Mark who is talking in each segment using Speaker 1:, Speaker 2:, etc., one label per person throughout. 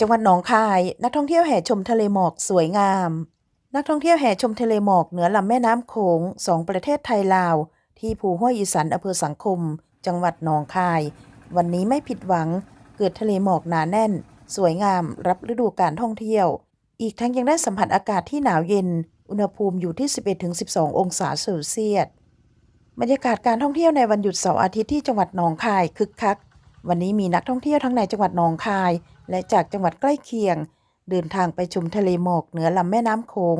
Speaker 1: จังหวัดหนองคาย นักท่องเที่ยวแห่ชมทะเลหมอกสวยงาม นักท่องเที่ยวแห่ชมทะเลหมอกเหนือลำแม่น้ำโขงสองประเทศไทยลาว ที่ภูห้วยอีสันอำเภอสังคม จังหวัดหนองคาย วันนี้ไม่ผิดหวัง เกิดทะเลหมอกหนาแน่น สวยงาม รับฤดูการท่องเที่ยว อีกทั้งยังได้สัมผัสอากาศที่หนาวเย็น อุณหภูมิอยู่ที่ 11-12 องศาเซลเซียสบรรยากาศการท่องเที่ยวในวันหยุดเสาร์อาทิตย์ที่จังหวัดหนองคายคึกคัก วันนี้มีนักท่องเที่ยวทั้งในจังหวัดหนองคาย และจากจังหวัดใกล้เคียง เดินทางไปชมทะเลหมอกเหนือลำแม่น้ำโขง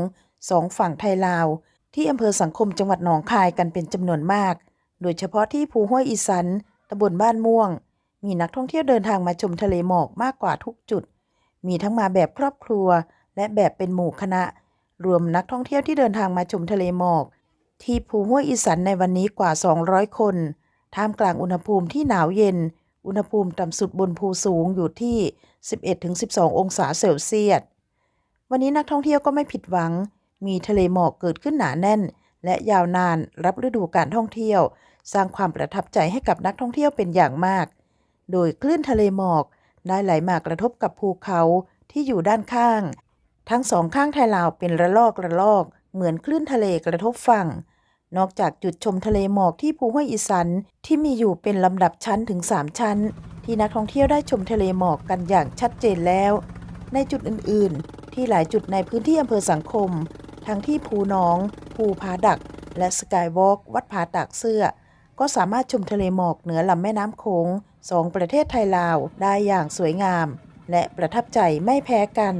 Speaker 1: สองฝั่งไทยลาว ที่อำเภอสังคมจังหวัดหนองคายกันเป็นจำนวนมาก โดยเฉพาะที่ภูห้วยอีสันตำบลบ้านม่วง มีนักท่องเที่ยวเดินทางมาชมทะเลหมอกมากกว่าทุกจุด มีทั้งมาแบบครอบครัว และแบบเป็นหมู่คณะ รวมนักท่องเที่ยวที่เดินทางมาชมทะเลหมอก ที่ภูห้วยอีสันในวันนี้กว่า 200 คน ท่ามกลางอุณหภูมิที่หนาวเย็น อุณหภูมิต่ำสุดบนภูสูงอยู่ที่ 11-12 องศาเซลเซียส วันนี้นักท่องเที่ยวก็ไม่ผิดหวัง มีทะเลหมอกเกิดขึ้นหนาแน่น และยาวนานรับฤดูการท่องเที่ยว สร้างความประทับใจให้กับนักท่องเที่ยวเป็นอย่างมาก โดยคลื่นทะเลหมอกได้ไหลมากระทบกับภูเขาที่อยู่ด้านข้าง ทั้งสองข้างไทยลาวเป็นระลอกระลอก เหมือนคลื่นทะเลกระทบฝั่ง นอกจากจุดชมทะเลหมอกที่ภูห้วยอีสันที่มีอยู่เป็นลำดับชั้นถึง 3 ชั้น ที่นักท่องเที่ยวได้ชมทะเลหมอกกันอย่างชัดเจนแล้ว ในจุดอื่นๆ ที่หลายจุดในพื้นที่อำเภอสังคม ทั้งที่ภูหนอง ภูผาดัก และสกายวอล์กวัดผาตากเสื้อ ก็สามารถชมทะเลหมอกเหนือลำแม่น้ำโขงสองประเทศไทยลาวได้อย่างสวยงาม และประทับใจไม่แพ้กัน